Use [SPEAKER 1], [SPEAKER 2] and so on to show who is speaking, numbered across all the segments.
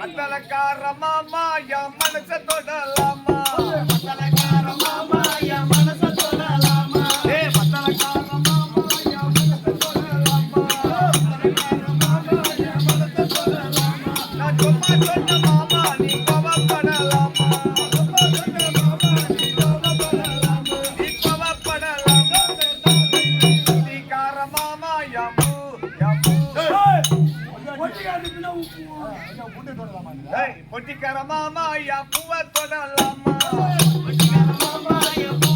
[SPEAKER 1] மத்தலக்கார மாமா என் மனச தொடலாமா பொட்டிக்கார மாமா ஐயா பூவ தொடலாமா பொட்டிக்கார மாமா ஐயா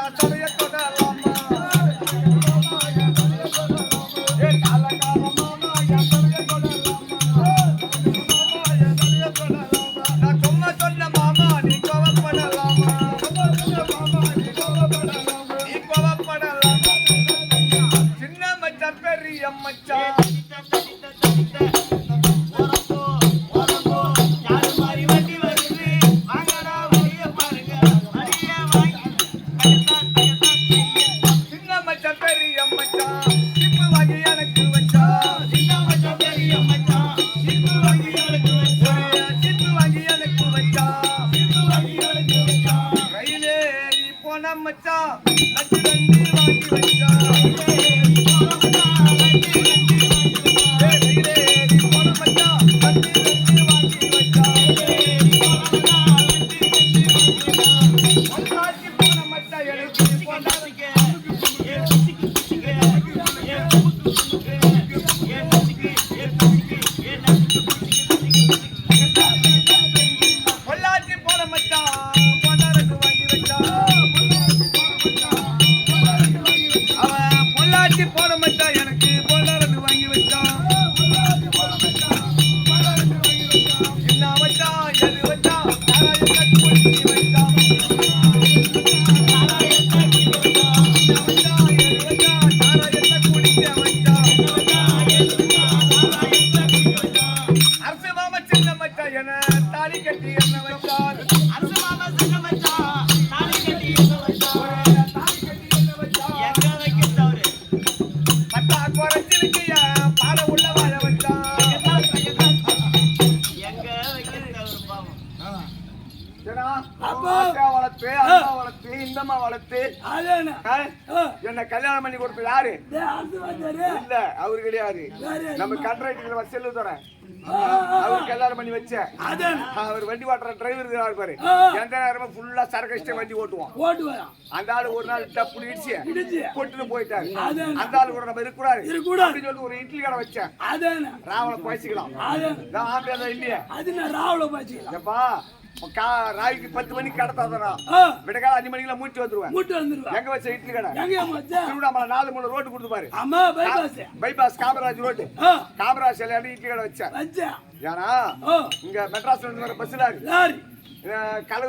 [SPEAKER 1] மாமா மச்சா பெரிய வாங்கி வச்சா. வாங்கி போட எது எனக்கு தாராயத்தை வாங்கி வச்சா? அரசு மாமா சின்ன மச்சான் என்ன தாலி கட்டி என்ன வச்சான் பத்தா அக்கா வளர்த்து? என்ன கல்யாணம் பண்ணி கொடுத்தது யாரு? இல்ல அவரு கிடையாது நம்ம கண்ட்ராக்டர் செல்லு தரேன். அவர் கல்யாணம் பண்ணி வச்சேன். அவர் வண்டி ஓட்டுற டிரைவர் இருப்பாரு. எந்த நேரமும் ஃபுல்லா சரக்கு வண்டி ஓட்டுவான் அந்த ஆளு ஒரு நாள் டப்பு இடிச்சு போட்டுட்டு போயிட்டாரு. அந்த ஆளு கூட நம்ம இருக்கக்கூடாது. அப்படின்னு சொல்லிட்டு ஒரு இட்லி கடை வச்சேன். ராவண குறைச்சிக்கலாம் நான் ஆம்பளை இல்லையே? எப்பா கா ராய்க்கு பத்து மணிக்கு கடை தந்துடுறான் விடக்கால அஞ்சு மணிக்கெல்லாம் மூச்சு வந்துருவேன்.
[SPEAKER 2] மூட்டு வந்துருவா.
[SPEAKER 1] எங்க வச்ச இட்லி கடை திருவண்ணாமலை நாலு மூணு ரோட்டு கொடுத்து பாரு.
[SPEAKER 2] அம்மா பைபாஸ்
[SPEAKER 1] பைபாஸ் காமராஜ் ரோட்டு.
[SPEAKER 2] ஆ.
[SPEAKER 1] காமராஜ் சிலையாடி இட்லி கடை வச்சேன்
[SPEAKER 2] வச்சா.
[SPEAKER 1] ஏன்னா இங்க மெட்ராஸ்ல இருந்து வர பஸ் லாரி.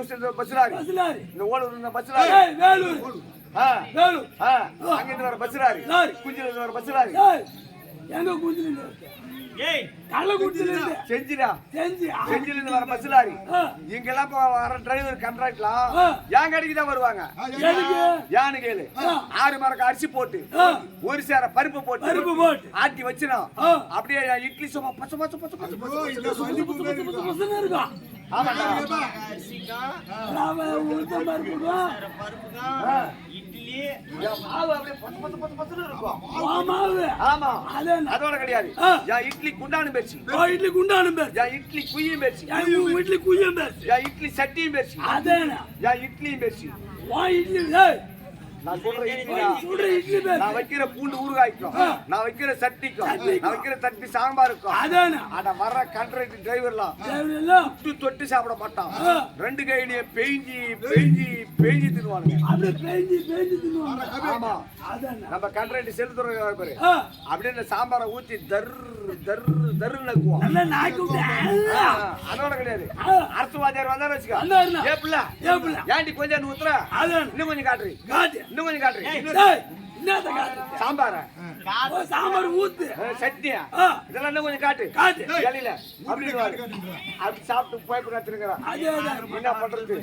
[SPEAKER 1] இருந்து பஸ் லாரி. இந்த ஓலூர் இருந்த பஸ் லாரி.
[SPEAKER 2] வேலூர். வேலூர்.
[SPEAKER 1] அங்கிருந்து வர பஸ் லாரி.
[SPEAKER 2] லாரி.
[SPEAKER 1] குஞ்சில இருந்து வர பஸ் லாரி.
[SPEAKER 2] எங்க குஞ்சிலிருந்து கள்ளக்குட்டில இருந்து
[SPEAKER 1] செஞ்சிடா
[SPEAKER 2] செஞ்சு
[SPEAKER 1] செஞ்சில இருந்து வர பஸ் லாரி. இங்கெல்லாம் வர டிரைவர் கண்ட்ராக்ட்லாம். என் கடைக்கு தான் வருவாங்க யானு கேளு ஆறு மரக்கு அரிசி போட்டு. ஒரு சேர பருப்பு போட்டு
[SPEAKER 2] பருப்பு போட்டு.
[SPEAKER 1] ஆட்டி வச்சிடும்
[SPEAKER 2] ஆ.
[SPEAKER 1] அப்படியே இட்லி சும்மா பச்சை பச்சை பச்சை பச்சை பச்சை
[SPEAKER 2] இருக்கும்
[SPEAKER 1] ஆமாடா மாவு அப்படியே பச்சை பச்சை பச்சை பச்சைன்னு இருக்கும்.
[SPEAKER 2] மாமாவு
[SPEAKER 1] ஆமா.
[SPEAKER 2] அதே
[SPEAKER 1] அதோட கிடையாது. என் இட்லி குண்டானு பேச்சு.
[SPEAKER 2] ஓ இட்லி குண்டானும் பேர்
[SPEAKER 1] என் இட்லி குய்யும் பேச்சு.
[SPEAKER 2] என் வீட்ல குய்யம் பேர்
[SPEAKER 1] என் இட்லி சட்டியும் பேச்சு.
[SPEAKER 2] அதேண்ணா
[SPEAKER 1] என் இட்லியும் பேச்சு.
[SPEAKER 2] உன் இட்லி
[SPEAKER 1] நான் சொல்ற இட்லி நான் வைக்கிற பூண்டு ஊறுகாய்க்கும். நான் வைக்கிற சட்டிக்கும். நான் வைக்கிற சட்டி சாம்பாருக்கும்.
[SPEAKER 2] அதானே?
[SPEAKER 1] அட வர கண்ட்ராக்டர் டிரைவர்லாம் தொட்டு தொட்டு சாப்பிட மாட்டான். ரெண்டு கையிலயும் பெய்ஞ்சி பெய்ஞ்சி பெய்ஞ்சி
[SPEAKER 2] தின்னுவாங்க
[SPEAKER 1] ஆமா. நம்ம கண்ட்ராக்டர் செலுத்துற பாரு. அப்படியே இந்த சாம்பாரை ஊத்தி தர் தர் தர் நக்குவோம்
[SPEAKER 2] நல்லா நாக்கு விட்டு
[SPEAKER 1] ஆ, அதோட கிடையாது. அரசு வாத்தியார் வந்தாரு வச்சுக்கோ.
[SPEAKER 2] வந்தாருன்னா.
[SPEAKER 1] ஏ பிள்ளை
[SPEAKER 2] ஏப்புல.
[SPEAKER 1] ஏன்டி கொஞ்சம் ஊத்துற
[SPEAKER 2] அதானே?
[SPEAKER 1] இன்னும் கொஞ்சம் காட்டுறீ.
[SPEAKER 2] காட்டு.
[SPEAKER 1] இன்னும் கொஞ்சம் காட்டுறீ
[SPEAKER 2] டேய், என்னத்த காட்டு
[SPEAKER 1] சாம்பார.
[SPEAKER 2] சாம்பார் ஊத்து.
[SPEAKER 1] சட்னியா. இதெல்லாம் இன்னும் கொஞ்சம் காட்டு.
[SPEAKER 2] காட்டு.
[SPEAKER 1] இலையில அப்படின்னு அப்படி சாப்பிட்டு போய் கத்துருக்கிறான். என்ன பண்றது?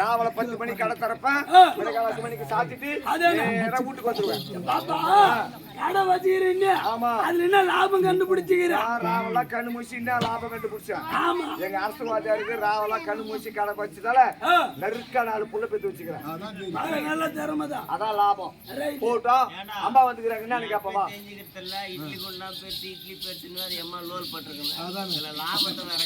[SPEAKER 1] ராவல பத்து மணிக்கு கடை திறப்பேன். பத்து மணிக்கு சாத்திட்டு வீட்டுக்கு வந்துருவேன்.
[SPEAKER 2] பாப்பா கடை வச்சுக்கிறீங்க.
[SPEAKER 1] ஆமா.
[SPEAKER 2] அதுல என்ன லாபம் கண்டுபிடிச்சுக்கிற?
[SPEAKER 1] நான் ராவெல்லாம் கண்ணு மூசி என்ன லாபம் கண்டுபிடிச்சேன்.
[SPEAKER 2] ஆமா.
[SPEAKER 1] எங்க அரசுவாதியாருக்கு ராவெல்லாம் கண்ணு மூசி கடை வச்சதால நெருக்க நாலு புள்ள பெத்து வச்சுக்கிறேன்.
[SPEAKER 2] அது நல்ல திறமை தான்
[SPEAKER 1] அதான் லாபம். போட்டோம் அம்மா வந்துக்கிறாங்க. என்னன்னு கேப்பமா
[SPEAKER 3] தெரிஞ்சுக்கிறதுல இட்லி கொண்டா பெருசு இட்லி வேற எம்மா லோல் பட்டிருக்கேன் லாபத்தை வேற